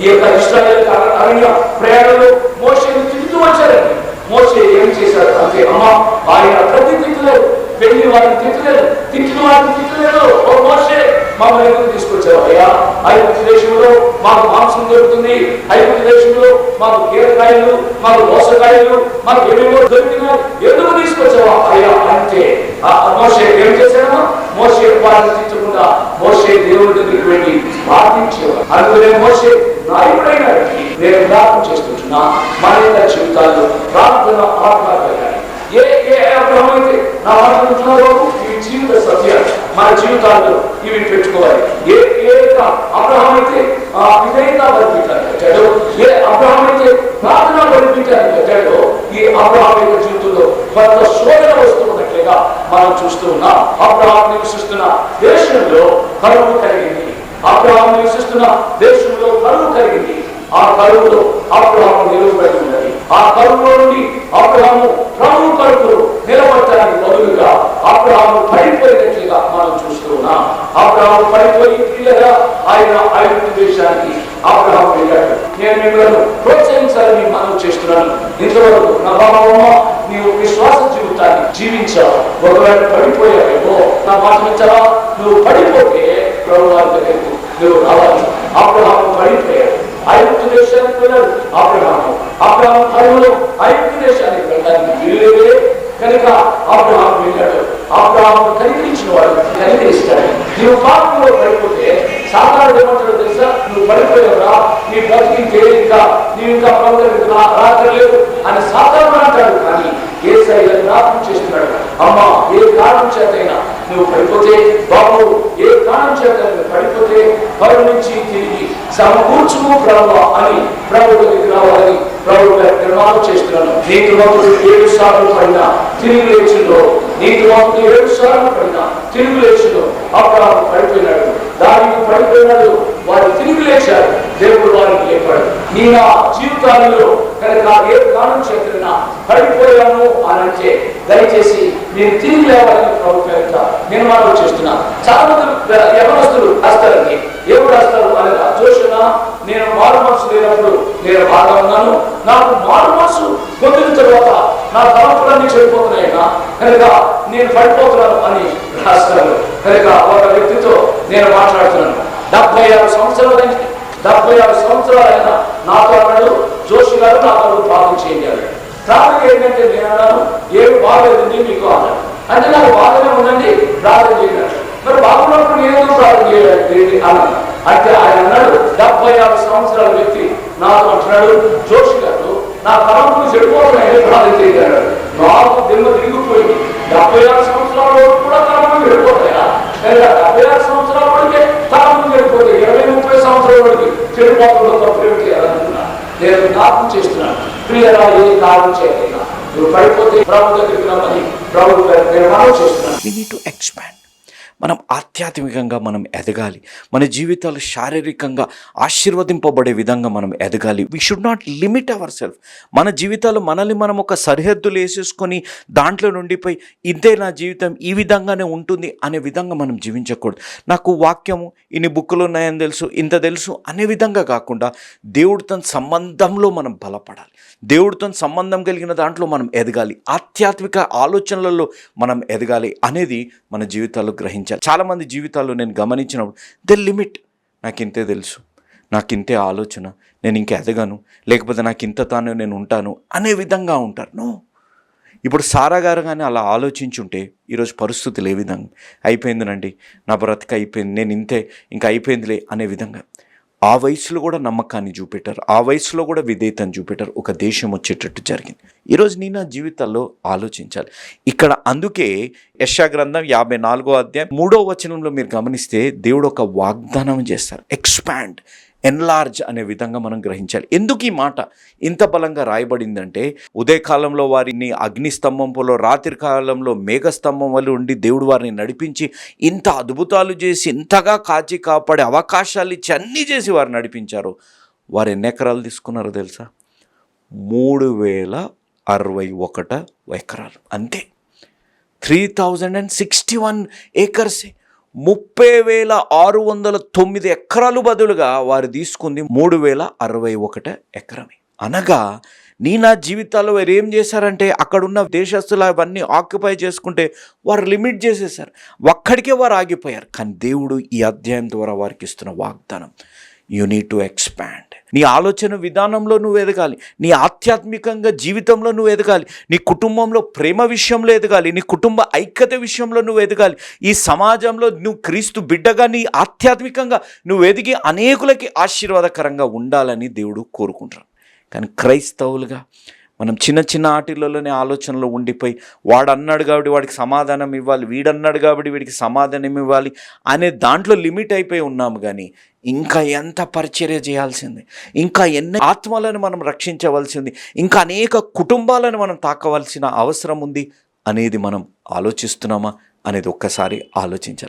ఈ యొక్క ఇస్రాయేల్ అరణ్య ప్రయాణంలో మోషేని తిరుగుతూ వచ్చారండి మోసే ఏం చేశారు అంటే అమ్మ ఆయన ప్రతి తిట్టలేదు. పెళ్ళి వారిని తిట్టలేదు. తిట్టిన వారిని తిట్టలేదు. ఓ మోసే మమ్మల్ని ఎందుకు తీసుకొచ్చారు అయ్యా? ఐదు దేశంలో మాకు మాంసం దొరుకుతుంది. ఐదు దేశంలో మాకు కీరకాయలు మాకు దోసకాయలు మాకు ఏమేమో దొరికినాయి ఎందుకు తీసుకొచ్చావా అయ్యా? అంటే ఆ మోసే ఏం చేశాడమ్మా? మోసే వారిని మోసే దేవుడి దగ్గరికి వెళ్ళి ప్రార్థించేవారు. అందుకనే మోసే నాయకుడైనటువంటి నేను ప్రార్థన చేసుకుంటున్నా మన యొక్క జీవితాల్లో ప్రార్థన ఆత్మకార్యాలు ఏ ఏ అబ్రహం అయితే నా మాట ఈ జీవిత సత్యాలు మన జీవితాల్లో ఇవి పెట్టుకోవాలి. ఏ ఏ యొక్క అబ్రహం అయితే ఆ విధేయత బలిపించాలి కట్టాడు ఏ అబ్రహం అయితే ప్రార్థన బలిపించాలి కట్టాడో ఈ అబ్రహం యొక్క జీవితంలో కొంత శోధన వస్తున్నట్లుగా మనం చూస్తూ ఉన్నాం అబ్రహం నివసిస్తున్న దేశంలో కరువు కలిగింది. అబ్రహాం నివసిస్తున్న దేశంలో కరువు కలిగింది. ఆ కరువులో అబ్రహాము నిలువబడి ఉన్నది. ఆ కరువులో నుండి అబ్రహాము ప్రభు కరువు నిలబడటానికి బదులుగా అబ్రహాము పడిపోయినట్లుగా మనం చూస్తూ ఉన్నాం. అబ్రహాము పడిపోయి పిల్లగా ఆయన ఐదు దేశానికి అబ్రహాం వెళ్ళాడు. నేను మిమ్మల్ని ప్రోత్సహించాలని మనం చేస్తున్నాను. ఇంతవరకు నా బాబమ్మ నీవు విశ్వాస జీవితాన్ని జీవించావు ఒకవేళ పడిపోయావేమో నా మాట వింటావా? నువ్వు పడిపోతే ప్రభు వారి దగ్గరకు నువ్వు రావాలి. అబ్రహాము పడిపోయాడు. ఐదు దేశానికి వెళ్ళాడు అబ్రహాము అబ్రహాము పరువులు ఐదు దేశానికి వెళ్ళడానికి వీలులే కనుక అబ్రహాం వెళ్ళాడు. అబ్రహాం కనికరించిన వాడు కనికరిస్తాడు. నువ్వు పాపంలో పడిపోతే సాధారణ ఏమంటాడు తెలుసా? నువ్వు పడిపోయావురా నీ బతికితే ఇంకా నీ ఇంకా ప్రభుత్వం లేదు అని సాధారణ అంటాడు. కానీ ఏ శైలి జ్ఞాపకం చేస్తున్నాడు. అమ్మా ఏ కారణం చేతైనా నువ్వు పడిపోతే బాబు ఏ కారణం చేత నువ్వు పడిపోతే పరు నుంచి తిరిగి సమకూర్చుము ప్రభు అని ప్రభు దగ్గరికి రావాలని ప్రభు నిర్మాణం చేస్తున్నాను. నీతి భక్తుడు ఏడు సార్లు పడినా తిరిగి లేచిందో నీటి భక్తుడు ఏడు సార్లు పడినా తిరిగి లేచిందో అప్పుడు పడిపోయినాడు. దానికి పడిపోయినాడు వారు తిరిగి లేచారు. దేవుడు వారిని లేపాడు నీ నా జీవితాలలో కనుక ఏ కారణం చేతున్నా పడిపోయాను అని అంటే దయచేసి నేను తిరిగి లేవాలని ప్రభు పేరిట నిర్మాణం చేస్తున్నా. చాలా మంది యవనస్తులు వస్తారండి ఎవరు వస్తారు అనగా జోషున నేను మారు మనసు లేనప్పుడు నేను బాగా ఉన్నాను. నాకు మారు మనసు పొందిన తర్వాత నా తలంపులన్నీ చెడిపోతున్నాయినా కనుక నేను పడిపోతున్నాను అని రాస్తారు. కనుక ఒక వ్యక్తితో నేను మాట్లాడుతున్నాను. డెబ్బై ఆరు సంవత్సరాలైంది డెబ్బై ఆరు సంవత్సరాలైనా నాతో అన్నాడు జోషి గారు నాతో ప్రార్థన చేయాలి ప్రార్థన ఏంటంటే నేను అన్నాను ఏమి బాగలేదండి మీకు అన్నాడు అంటే నాకు బాగానే ఉందండి ప్రార్థన చేయడానికి. మరి బాగున్నప్పుడు నేను ప్రార్థన చేయాలి? అన్నాను అంటే ఆయన అన్నాడు డెబ్బై ఆరు సంవత్సరాల వ్యక్తి నాతో అంటున్నాడు జోషి గారు నా తలంపులు చెడిపోతున్నాయని ప్రార్థన చేయగలడు. నాకు దిమ్మ తిరిగిపోయింది. డెబ్బై ఆరు సంవత్సరాల వరకు కూడా తన చెడిపోతాయా లేదా డెబ్బై ఆరు సంవత్సరాల వరకే తలంపులు చెడిపోతాయి ఇరవై ముప్పై సంవత్సరాల వరకు చెడిపోకుండా తప్పు ఏమిటి చేయాలనుకున్నా నేను జ్ఞాపకం చేస్తున్నాను ఏ కారణం చేయలేనా నువ్వు పడిపోతే ప్రభు దగ్గరికి రమ్మని ప్రభు నిర్మాణం చేస్తున్నాను మనం ఆధ్యాత్మికంగా మనం ఎదగాలి. మన జీవితాలు శారీరకంగా ఆశీర్వదింపబడే విధంగా మనం ఎదగాలి. We should not limit our self మన జీవితాలు మనల్ని మనం ఒక సరిహద్దులు వేసేసుకొని దాంట్లో నుండిపోయి ఇదే నా జీవితం ఈ విధంగానే ఉంటుంది అనే విధంగా మనం జీవించకూడదు. నాకు వాక్యము ఇన్ని బుక్కులు ఉన్నాయని తెలుసు ఇంత తెలుసు అనే విధంగా కాకుండా దేవుడితో సంబంధంలో మనం బలపడాలి. దేవుడితో సంబంధం కలిగిన దాంట్లో మనం ఎదగాలి. ఆధ్యాత్మిక ఆలోచనలలో మనం ఎదగాలి అనేది మన జీవితాల్లో గ్రహించాలి చాలామంది జీవితాల్లో నేను గమనించినప్పుడు ద లిమిట్. నాకు ఇంతే తెలుసు. నాకు ఇంతే ఆలోచన. నేను ఇంక ఎదగను. లేకపోతే నాకు ఇంత తాను నేను ఉంటాను. అనే విధంగా ఉంటారు. నో. ఇప్పుడు సారా గారు కానీ అలా ఆలోచించుంటే ఈరోజు పరిస్థితులు ఏ విధంగా అయిపోయిందినండి? నా బ్రతిక అయిపోయింది. నేను ఇంతే ఇంకా అయిపోయిందిలే అనే విధంగా. ఆ వయసులో కూడా నమ్మకాన్ని చూపెట్టారు. ఆ వయసులో కూడా విధేయతను చూపెట్టారు. ఒక దేశం వచ్చేటట్టు జరిగింది. ఈరోజు నేను నా జీవితాల్లో ఆలోచించాలి. ఇక్కడ అందుకే యశా గ్రంథం యాభై నాలుగో అధ్యాయం మూడో వచనంలో మీరు గమనిస్తే దేవుడు ఒక వాగ్దానం చేస్తారు. ఎక్స్పాండ్ ఎన్లార్జ్ అనే విధంగా మనం గ్రహించాలి. ఎందుకు ఈ మాట? ఇంత బలంగా రాయబడిందంటే ఉదయకాలంలో వారిని అగ్నిస్తంభంలో రాత్రి కాలంలో మేఘస్తంభం వల్ల ఉండి దేవుడు వారిని నడిపించి ఇంత అద్భుతాలు చేసి ఇంతగా కాచి కాపాడే అవకాశాలు ఇచ్చి అన్నీ చేసి వారు నడిపించారు. వారు ఎన్ని ఎకరాలు తీసుకున్నారో తెలుసా? మూడు వేల అరవై ఒకట ఎకరాలు. అంతే. Three thousand and sixty one ఏకర్సే. ముప్పై వేల ఆరు వందల తొమ్మిది ఎకరాలు బదులుగా వారు తీసుకుంది మూడు వేల అరవై ఒకటి ఎకరమే. అనగా నీ నా జీవితాల్లో వారు ఏం చేశారంటే అక్కడున్న దేశస్తులు అవన్నీ ఆక్యుపై చేసుకుంటే వారు లిమిట్ చేసేసారు ఒక్కడికే వారు ఆగిపోయారు. కానీ దేవుడు ఈ అధ్యాయం ద్వారా వారికి ఇస్తున్న వాగ్దానం యు నీడ్ టు ఎక్స్పాండ్ నీ ఆలోచన విధానంలో నువ్వు ఎదగాలి. నీ ఆధ్యాత్మికంగా జీవితంలో నువ్వు ఎదగాలి. నీ కుటుంబంలో ప్రేమ విషయంలో ఎదగాలి. నీ కుటుంబ ఐక్యత విషయంలో నువ్వు ఎదగాలి. ఈ సమాజంలో నువ్వు క్రీస్తు బిడ్డగా నీ ఆధ్యాత్మికంగా నువ్వు ఎదిగి అనేకులకి ఆశీర్వాదకరంగా ఉండాలని దేవుడు కోరుకుంటారు కానీ క్రైస్తవులుగా మనం చిన్న చిన్న ఆటిలలోనే ఆలోచనలో ఉండిపోయి వాడు అన్నాడు కాబట్టి వాడికి సమాధానం ఇవ్వాలి వీడన్నాడు కాబట్టి వీడికి సమాధానం ఇవ్వాలి అనే దాంట్లో లిమిట్ అయిపోయి ఉన్నాము కానీ ఇంకా ఎంత పరిచర్య చేయాల్సింది? ఇంకా ఎన్ని ఆత్మలను మనం రక్షించవలసింది? ఇంకా అనేక కుటుంబాలను మనం తాకవలసిన అవసరం ఉంది అనేది మనం ఆలోచిస్తున్నామా అనేది ఒక్కసారి ఆలోచించాలి.